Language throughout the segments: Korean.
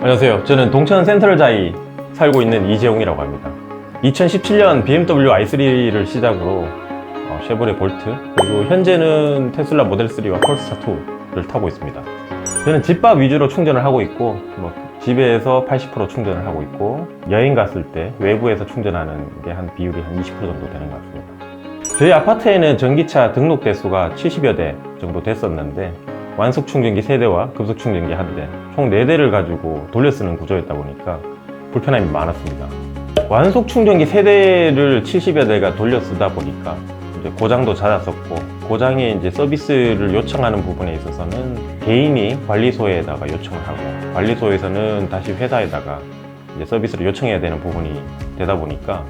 안녕하세요. 저는 동천 센트럴자이 살고 있는 이재용이라고 합니다. 2017년 BMW i3를 시작으로 어, 쉐보레 볼트 그리고 현재는 테슬라 모델 3와 폴스타 2를 타고 있습니다. 저는 집밥 위주로 충전을 하고 있고 뭐 집에서 80% 충전을 하고 있고 여행 갔을 때 외부에서 충전하는 게 한 비율이 한 20% 정도 되는 것 같습니다. 저희 아파트에는 전기차 등록 대수가 70여 대 정도 됐었는데 완속 충전기 3대와 급속 충전기 1대, 총 4대를 가지고 돌려 쓰는 구조였다 보니까 불편함이 많았습니다. 완속 충전기 3대를 70여 대가 돌려 쓰다 보니까 이제 고장도 잦았었고 고장에 이제 서비스를 요청하는 부분에 있어서는 개인이 관리소에다가 요청을 하고 관리소에서는 다시 회사에다가 이제 서비스를 요청해야 되는 부분이 되다 보니까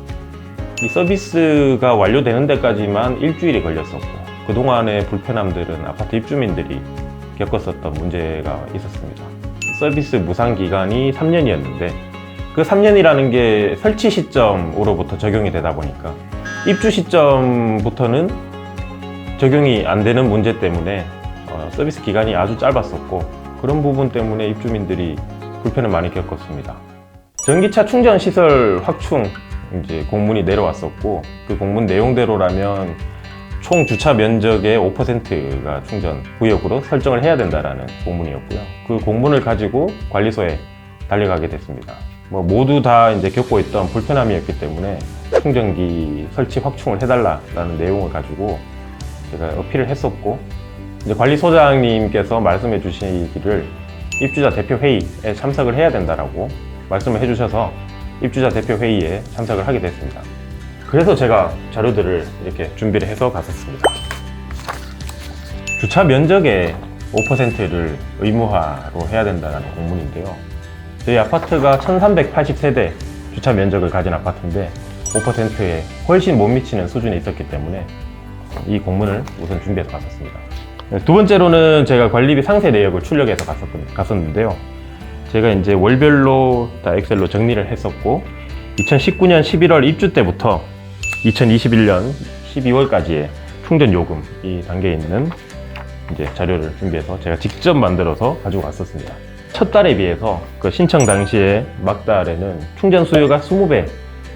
이 서비스가 완료되는 데까지만 일주일이 걸렸었고 그동안의 불편함들은 아파트 입주민들이 겪었었던 문제가 있었습니다. 서비스 무상 기간이 3년이었는데 그 3년이라는 게 설치 시점으로부터 적용이 되다 보니까 입주 시점부터는 적용이 안 되는 문제 때문에 어, 서비스 기간이 아주 짧았었고 그런 부분 때문에 입주민들이 불편을 많이 겪었습니다. 전기차 충전 시설 확충 이제 공문이 내려왔었고 그 공문 내용대로라면 총 주차 면적의 5%가 충전 구역으로 설정을 해야 된다라는 공문이었고요. 그 공문을 가지고 관리소에 달려가게 됐습니다. 뭐 모두 다 이제 겪고 있던 불편함이었기 때문에 충전기 설치 확충을 해달라라는 내용을 가지고 제가 어필을 했었고 이제 관리소장님께서 말씀해 주시기를 입주자 대표 회의에 참석을 해야 된다라고 말씀을 해주셔서 입주자 대표 회의에 참석을 하게 됐습니다. 그래서 제가 자료들을 이렇게 준비를 해서 갔었습니다. 주차 면적의 5%를 의무화로 해야 된다는 공문인데요. 저희 아파트가 1380세대 주차 면적을 가진 아파트인데 5%에 훨씬 못 미치는 수준에 있었기 때문에 이 공문을 우선 준비해서 갔었습니다. 두 번째로는 제가 관리비 상세 내역을 출력해서 갔었- 갔었는데요. 제가 이제 월별로 다 엑셀로 정리를 했었고 2019년 11월 입주 때부터 2021년 12월까지의 충전 요금 이 단계에 있는 이제 자료를 준비해서 제가 직접 만들어서 가지고 왔었습니다. 첫 달에 비해서 그 신청 당시에 막달에는 충전 수요가 20배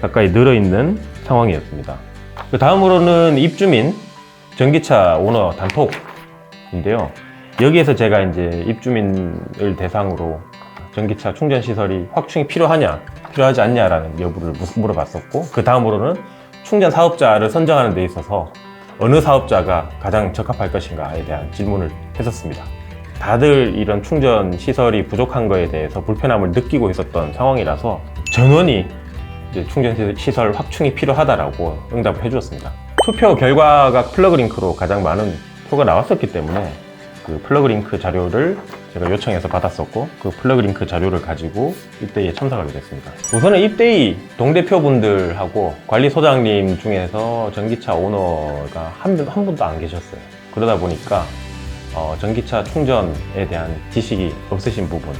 가까이 늘어 있는 상황이었습니다. 그 다음으로는 입주민 전기차 오너 단톡인데요. 여기에서 제가 이제 입주민을 대상으로 전기차 충전 시설이 확충이 필요하냐, 필요하지 않냐라는 여부를 무- 물어봤었고, 그 다음으로는 충전 사업자를 선정하는 데 있어서 어느 사업자가 가장 적합할 것인가에 대한 질문을 했었습니다. 다들 이런 충전 시설이 부족한 거에 대해서 불편함을 느끼고 있었던 상황이라서 전원이 충전 시설 확충이 필요하다라고 응답을 해주었습니다. 투표 결과가 플러그링크로 가장 많은 표가 나왔었기 때문에 그 플러그링크 자료를 제가 요청해서 받았었고 그 플러그링크 자료를 가지고 입대에 참석하게 됐습니다. 우선은 입대이 동대표분들하고 관리소장님 중에서 전기차 오너가 한, 분- 한 분도 안 계셨어요. 그러다 보니까 어, 전기차 충전에 대한 지식이 없으신 부분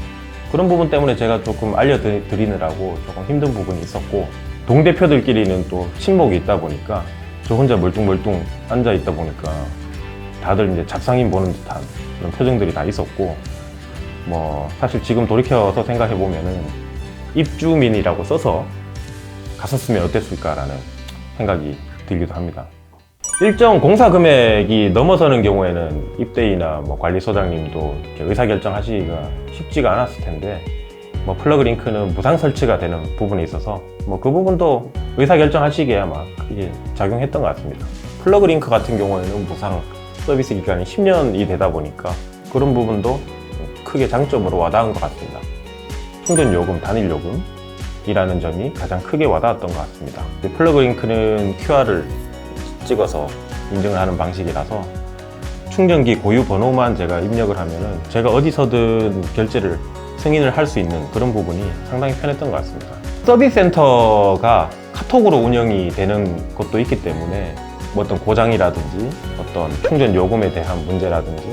그런 부분 때문에 제가 조금 알려드리느라고 조금 힘든 부분이 있었고 동대표들끼리는 또 친목이 있다 보니까 저 혼자 멀뚱멀뚱 앉아 있다 보니까 다들 이제 잡상인 보는 듯한 그런 표정들이 다 있었고 뭐 사실 지금 돌이켜서 생각해 보면은 입주민이라고 써서 갔었으면 어땠을까라는 생각이 들기도 합니다. 일정 공사 금액이 넘어서는 경우에는 입대이나 뭐 관리소장님도 의사결정하시기가 쉽지가 않았을 텐데 뭐 플러그 링크는 무상 설치가 되는 부분에 있어서 뭐 그 부분도 의사결정하시기에 아마 크게 작용했던 것 같습니다. 플러그 링크 같은 경우에는 무상 서비스 기간이 10년이 되다 보니까 그런 부분도 크게 장점으로 와닿은 것 같습니다. 충전 요금, 단일 요금이라는 점이 가장 크게 와닿았던 것 같습니다. 플러그 링크는 QR을 찍어서 인증을 하는 방식이라서 충전기 고유 번호만 제가 입력을 하면은 제가 어디서든 결제를 승인을 할 수 있는 그런 부분이 상당히 편했던 것 같습니다. 서비스 센터가 카톡으로 운영이 되는 것도 있기 때문에 뭐 어떤 고장이라든지 어떤 충전 요금에 대한 문제라든지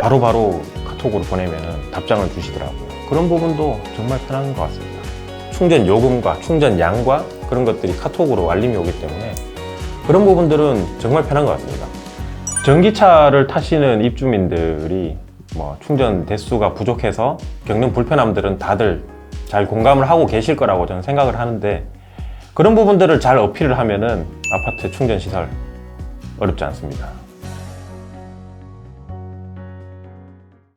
바로바로 카톡으로 보내면은 답장을 주시더라고요. 그런 부분도 정말 편한 것 같습니다. 충전 요금과 충전 양과 그런 것들이 카톡으로 알림이 오기 때문에 그런 부분들은 정말 편한 것 같습니다. 전기차를 타시는 입주민들이 뭐 충전 대수가 부족해서 겪는 불편함들은 다들 잘 공감을 하고 계실 거라고 저는 생각을 하는데 그런 부분들을 잘 어필을 하면은 아파트 충전 시설 어렵지 않습니다.